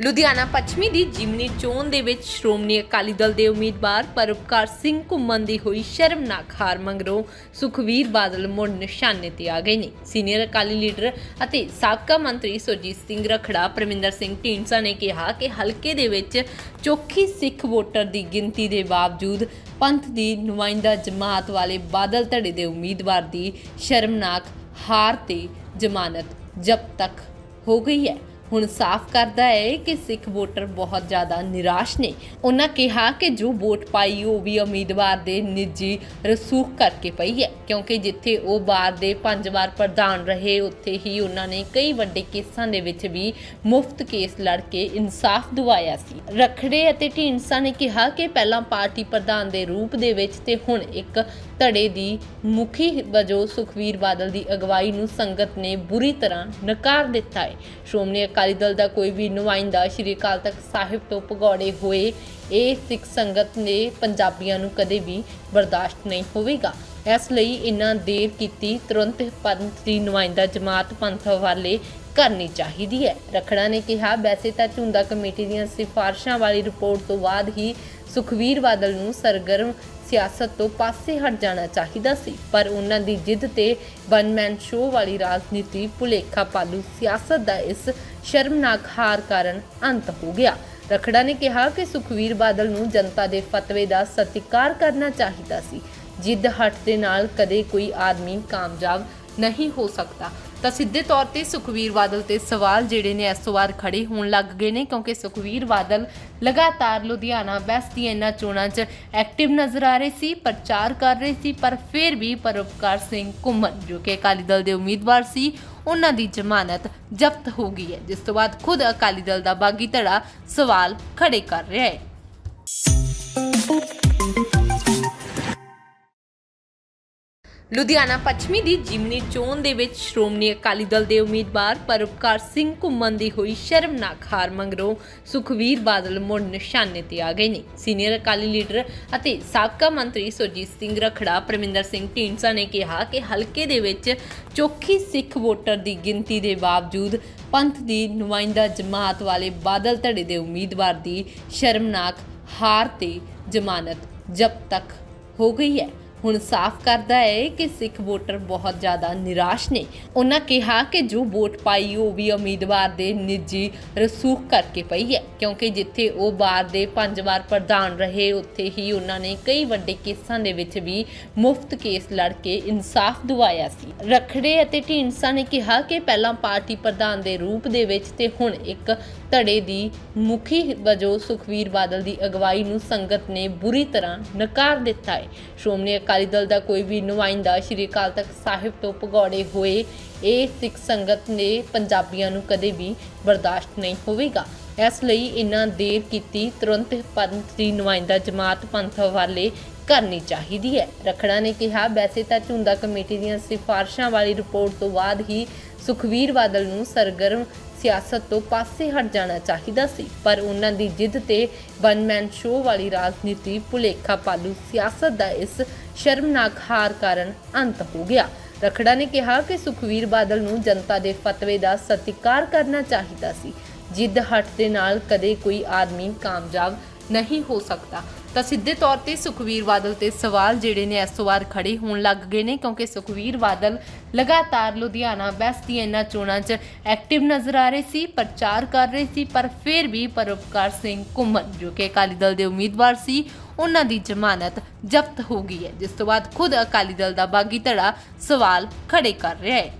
ਲੁਧਿਆਣਾ ਪੱਛਮੀ ਦੀ ਜਿਮਨੀ ਚੋਣ ਦੇ ਵਿੱਚ ਸ਼੍ਰੋਮਣੀ ਅਕਾਲੀ ਦਲ ਦੇ ਉਮੀਦਵਾਰ ਪਰਉਪਕਾਰ ਸਿੰਘ ਘੁੰਮਣ ਦੀ ਹੋਈ ਸ਼ਰਮਨਾਕ ਹਾਰ ਮੰਗਰੋਂ ਸੁਖਵੀਰ ਬਾਦਲ ਮੁੜ ਨਿਸ਼ਾਨੇ ਤੇ ਆ ਗਏ ਨੇ। ਸੀਨੀਅਰ ਅਕਾਲੀ ਲੀਡਰ ਅਤੇ ਸਾਬਕਾ ਮੰਤਰੀ ਸੁਰਜੀਤ ਸਿੰਘ ਰਖੜਾ, ਪਰਮਿੰਦਰ ਸਿੰਘ ਢੀਂਡਸਾ ਨੇ ਕਿਹਾ ਕਿ ਹਲਕੇ ਦੇ ਵਿੱਚ ਚੋਖੀ ਸਿੱਖ ਵੋਟਰ ਦੀ ਗਿਣਤੀ ਦੇ ਬਾਵਜੂਦ ਪੰਥ ਦੀ ਨੁਮਾਇੰਦਾ ਜਮਾਤ ਵਾਲੇ ਬਾਦਲ ਧੜੇ ਦੇ ਉਮੀਦਵਾਰ ਦੀ ਸ਼ਰਮਨਾਕ ਹਾਰ ਤੇ ਜ਼ਮਾਨਤ ਜਬ ਤੱਕ ਹੋ ਗਈ ਹੈ। ਹੁਣ ਸਾਫ਼ ਕਰਦਾ ਹੈ ਕਿ ਸਿੱਖ ਵੋਟਰ ਬਹੁਤ ਜ਼ਿਆਦਾ ਨਿਰਾਸ਼ ਨੇ। ਉਹਨਾਂ ਕਿਹਾ ਕਿ ਜੋ ਵੋਟ ਪਾਈ, ਉਹ ਵੀ ਉਮੀਦਵਾਰ ਦੇ ਨਿੱਜੀ ਰਸੂਖ ਕਰਕੇ ਪਈ ਹੈ, ਕਿਉਂਕਿ ਜਿੱਥੇ ਉਹ ਬਾਰ ਦੇ ਪੰਜ ਵਾਰ ਪ੍ਰਧਾਨ ਰਹੇ, ਉੱਥੇ ਹੀ ਉਹਨਾਂ ਨੇ ਕਈ ਵੱਡੇ ਕੇਸਾਂ ਦੇ ਵਿੱਚ ਵੀ ਮੁਫਤ ਕੇਸ ਲੜ ਕੇ ਇਨਸਾਫ ਦਿਵਾਇਆ ਸੀ। ਰਖੜੇ ਅਤੇ ਢੀਂਡਸਾ ਨੇ ਕਿਹਾ ਕਿ ਪਹਿਲਾਂ ਪਾਰਟੀ ਪ੍ਰਧਾਨ ਦੇ ਰੂਪ ਦੇ ਵਿੱਚ ਤੇ ਹੁਣ ਇੱਕ ਧੜੇ ਦੀ ਮੁਖੀ ਵਜੋਂ ਸੁਖਵੀਰ ਬਾਦਲ ਦੀ ਅਗਵਾਈ ਨੂੰ ਸੰਗਤ ਨੇ ਬੁਰੀ ਤਰ੍ਹਾਂ ਨਕਾਰ ਦਿੱਤਾ ਹੈ। ਸ਼੍ਰੋਮਣੀ ਅਕਾਲੀ ਦਲ ਦਾ ਕੋਈ ਵੀ ਨੁਮਾਇੰਦਾ ਸ਼੍ਰੀ ਅਕਾਲ ਤਖਤ ਸਾਹਿਬ ਤੋਂ ਭਗੌੜੇ ਹੋਏ ਇਹ ਸਿੱਖ ਸੰਗਤ ਨੇ ਪੰਜਾਬੀਆਂ ਨੂੰ ਕਦੇ ਵੀ ਬਰਦਾਸ਼ਤ ਨਹੀਂ ਹੋਵੇਗਾ। ਇਸ ਲਈ ਇਹਨਾਂ ਦੇਰ ਕੀਤੀ ਤੁਰੰਤ ਪੰਥ ਦੀ ਨੁਮਾਇੰਦਾ ਜਮਾਤ ਪੰਥ ਵਾਲੇ ਕਰਨੀ ਚਾਹੀਦੀ ਹੈ। ਰਖੜਾ ਨੇ ਕਿਹਾ, ਵੈਸੇ ਤਾਂ ਝੁੰਦਾ ਕਮੇਟੀ ਦੀਆਂ ਸਿਫਾਰਸ਼ਾਂ ਵਾਲੀ ਰਿਪੋਰਟ ਤੋਂ ਬਾਅਦ ਹੀ ਸੁਖਵੀਰ ਬਾਦਲ ਨੂੰ ਸਰਗਰਮ ਸਿਆਸਤ ਤੋਂ ਪਾਸੇ ਹਟ ਜਾਣਾ ਚਾਹੀਦਾ ਸੀ, ਪਰ ਉਹਨਾਂ ਦੀ ਜਿੱਦ ਤੇ ਵਨ ਸ਼ੋਅ ਵਾਲੀ ਰਾਜਨੀਤੀ ਭੁਲੇਖਾ ਪਾਲੂ ਸਿਆਸਤ ਦਾ ਇਸ ਸ਼ਰਮਨਾਕ ਹਾਰ ਕਾਰਨ ਅੰਤ ਹੋ ਗਿਆ। ਰਖੜਾ ਨੇ ਕਿਹਾ ਕਿ ਸੁਖਵੀਰ ਬਾਦਲ ਨੂੰ ਜਨਤਾ ਦੇ ਫਤਵੇ ਦਾ ਸਤਿਕਾਰ ਕਰਨਾ ਚਾਹੀਦਾ ਸੀ। ਜਿੱਦ ਹਟ ਦੇ ਨਾਲ ਕਦੇ ਕੋਈ ਆਦਮੀ ਕਾਮਯਾਬ ਨਹੀਂ ਹੋ ਸਕਦਾ। ਤਾਂ ਸਿੱਧੇ ਤੌਰ ਤੇ ਸੁਖਵੀਰ ਬਾਦਲ ਤੇ ਸਵਾਲ ਜਿਹੜੇ ਨੇ ਇਸ ਵਾਰ ਖੜੇ ਹੋਣ ਲੱਗ ਗਏ ਨੇ, ਕਿਉਂਕਿ ਸੁਖਵੀਰ ਬਾਦਲ ਲਗਾਤਾਰ ਲੁਧਿਆਣਾ ਵੈਸਟ ਦੀਆਂ ਇਹਨਾਂ ਚੋਣਾਂ 'ਚ ਐਕਟਿਵ ਨਜ਼ਰ ਆ ਰਹੇ ਸੀ, ਪ੍ਰਚਾਰ ਕਰ ਰਹੇ ਸੀ, ਪਰ ਫਿਰ ਵੀ ਪਰਉਪਕਾਰ ਸਿੰਘ ਘੁੰਮਣ, ਜੋ ਕਿ ਅਕਾਲੀ ਦਲ ਦੇ ਉਮੀਦਵਾਰ ਸੀ, ਉਹਨਾਂ ਦੀ ਜ਼ਮਾਨਤ ਜ਼ਬਤ ਹੋ ਗਈ ਹੈ, ਜਿਸ ਤੋਂ ਬਾਅਦ ਖੁਦ ਅਕਾਲੀ ਦਲ ਦਾ ਬਾਗੀ ਧੜਾ ਸਵਾਲ ਖੜੇ ਕਰ ਰਿਹਾ ਹੈ। ਲੁਧਿਆਣਾ ਪੱਛਮੀ ਦੀ ਜਿਮਨੀ ਚੋਣ ਦੇ ਵਿੱਚ ਸ਼੍ਰੋਮਣੀ ਅਕਾਲੀ ਦਲ ਦੇ ਉਮੀਦਵਾਰ ਪਰਉਪਕਾਰ ਸਿੰਘ ਘੁੰਮਣ ਦੀ ਹੋਈ ਸ਼ਰਮਨਾਕ ਹਾਰ ਮੰਗਰੋਂ ਸੁਖਵੀਰ ਬਾਦਲ ਮੁੜ ਨਿਸ਼ਾਨੇ ਤੇ ਆ ਗਏ ਨੇ। ਸੀਨੀਅਰ ਅਕਾਲੀ ਲੀਡਰ ਅਤੇ ਸਾਬਕਾ ਮੰਤਰੀ ਸੁਰਜੀਤ ਸਿੰਘ ਰਖੜਾ, ਪ੍ਰਮਿੰਦਰ ਸਿੰਘ ਢੀਂਡਸਾ ਨੇ ਕਿਹਾ ਕਿ ਹਲਕੇ ਦੇ ਵਿੱਚ ਚੋਖੀ ਸਿੱਖ ਵੋਟਰ ਦੀ ਗਿਣਤੀ ਦੇ ਬਾਵਜੂਦ ਪੰਥ ਦੀ ਨੁਮਾਇੰਦਾ ਜਮਾਤ ਵਾਲੇ ਬਾਦਲ ਧੜੇ ਦੇ ਉਮੀਦਵਾਰ ਦੀ ਸ਼ਰਮਨਾਕ ਹਾਰ ਤੇ ਜ਼ਮਾਨਤ ਜਬ ਤੱਕ ਹੋ ਗਈ ਹੈ। ਹੁਣ ਸਾਫ਼ ਕਰਦਾ ਹੈ ਕਿ ਸਿੱਖ ਵੋਟਰ ਬਹੁਤ ਜ਼ਿਆਦਾ ਨਿਰਾਸ਼ ਨੇ। ਉਹਨਾਂ ਕਿਹਾ ਕਿ ਜੋ ਵੋਟ ਪਾਈ, ਉਹ ਵੀ ਉਮੀਦਵਾਰ ਦੇ ਨਿੱਜੀ ਰਸੂਖ ਕਰਕੇ ਪਈ ਹੈ, ਕਿਉਂਕਿ ਜਿੱਥੇ ਉਹ ਬਾਰ ਦੇ ਪੰਜ ਵਾਰ ਪ੍ਰਧਾਨ ਰਹੇ, ਉੱਥੇ ਹੀ ਉਹਨਾਂ ਨੇ ਕਈ ਵੱਡੇ ਕੇਸਾਂ ਦੇ ਵਿੱਚ ਵੀ ਮੁਫਤ ਕੇਸ ਲੜ ਕੇ ਇਨਸਾਫ ਦਿਵਾਇਆ ਸੀ। ਰਖੜੇ ਅਤੇ ਢੀਂਡਸਾ ਨੇ ਕਿਹਾ ਕਿ ਪਹਿਲਾਂ ਪਾਰਟੀ ਪ੍ਰਧਾਨ ਦੇ ਰੂਪ ਦੇ ਵਿੱਚ ਤੇ ਹੁਣ ਇੱਕ ਧੜੇ ਦੀ ਮੁਖੀ ਵਜੋਂ ਸੁਖਵੀਰ ਬਾਦਲ ਦੀ ਅਗਵਾਈ ਨੂੰ ਸੰਗਤ ਨੇ ਬੁਰੀ ਤਰ੍ਹਾਂ ਨਕਾਰ ਦਿੱਤਾ ਹੈ। ਸ਼੍ਰੋਮਣੀ ਅਕਾਲੀ ਦਲ ਦਾ ਕੋਈ ਵੀ ਨੁਮਾਇੰਦਾ ਸ਼੍ਰੀ ਅਕਾਲ ਤਖਤ ਸਾਹਿਬ ਤੋਂ ਭਗੌੜੇ ਹੋਏ ਇਹ ਸਿੱਖ ਸੰਗਤ ਨੇ ਪੰਜਾਬੀਆਂ ਨੂੰ ਕਦੇ ਵੀ ਬਰਦਾਸ਼ਤ ਨਹੀਂ ਹੋਵੇਗਾ। ਇਸ ਲਈ ਇਹਨਾਂ ਦੇਰ ਕੀਤੀ ਤੁਰੰਤ ਪੰਥ ਦੀ ਨੁਮਾਇੰਦਾ ਜਮਾਤ ਪੰਥ ਵਾਲੇ ਕਰਨੀ ਚਾਹੀਦੀ ਹੈ। ਰਖੜਾ ਨੇ ਕਿਹਾ, ਵੈਸੇ ਤਾਂ ਝੁੰਦਾ ਕਮੇਟੀ ਦੀਆਂ ਸਿਫਾਰਸ਼ਾਂ ਵਾਲੀ ਰਿਪੋਰਟ ਤੋਂ ਬਾਅਦ ਹੀ ਸੁਖਵੀਰ ਬਾਦਲ ਨੂੰ ਸਰਗਰਮ ਸਿਆਸਤ ਤੋਂ ਪਾਸੇ ਹਟ ਜਾਣਾ ਚਾਹੀਦਾ ਸੀ, ਪਰ ਉਹਨਾਂ ਦੀ ਜਿੱਦ ਤੇ ਵਨ ਮੈਨ ਸ਼ੋਅ ਵਾਲੀ ਰਾਜਨੀਤੀ ਭੁਲੇਖਾ ਪਾਲੂ ਸਿਆਸਤ ਦਾ ਇਸ ਸ਼ਰਮਨਾਕ ਹਾਰ ਕਾਰਨ ਅੰਤ ਹੋ ਗਿਆ। ਰਖੜਾ ਨੇ ਕਿਹਾ ਕਿ ਸੁਖਵੀਰ ਬਾਦਲ ਨੂੰ ਜਨਤਾ ਦੇ ਫਤਵੇ ਦਾ ਸਤਿਕਾਰ ਕਰਨਾ ਚਾਹੀਦਾ ਸੀ। ਜਿੱਦ ਹਟ ਦੇ ਨਾਲ ਕਦੇ ਕੋਈ ਆਦਮੀ ਕਾਮਯਾਬ ਨਹੀਂ ਹੋ ਸਕਦਾ। ਤਾਂ ਸਿੱਧੇ ਤੌਰ ਤੇ ਸੁਖਵੀਰ ਬਾਦਲ ਤੇ ਸਵਾਲ ਜਿਹੜੇ ਨੇ ਇਸ ਵਾਰ ਖੜੇ ਹੋਣ ਲੱਗ ਗਏ ਨੇ, ਕਿਉਂਕਿ ਸੁਖਵੀਰ ਬਾਦਲ ਲਗਾਤਾਰ ਲੁਧਿਆਣਾ ਵੈਸਟ ਦੀਆਂ ਇਹਨਾਂ ਚੋਣਾਂ 'ਚ ਐਕਟਿਵ ਨਜ਼ਰ ਆ ਰਹੇ ਸੀ, ਪ੍ਰਚਾਰ ਕਰ ਰਹੇ ਸੀ, ਪਰ ਫਿਰ ਵੀ ਪਰਉਪਕਾਰ ਸਿੰਘ ਘੁੰਮਣ, ਜੋ ਕਿ ਅਕਾਲੀ ਦਲ ਦੇ ਉਮੀਦਵਾਰ ਸੀ, ਉਹਨਾਂ ਦੀ ਜ਼ਮਾਨਤ ਜ਼ਬਤ ਹੋ ਗਈ ਹੈ। ਜਿਸ ਤੋਂ ਬਾਅਦ ਖੁਦ ਅਕਾਲੀ ਦਲ ਦਾ ਬਾਗੀ ਧੜਾ ਸਵਾਲ ਖੜੇ ਕਰ ਰਿਹਾ ਹੈ।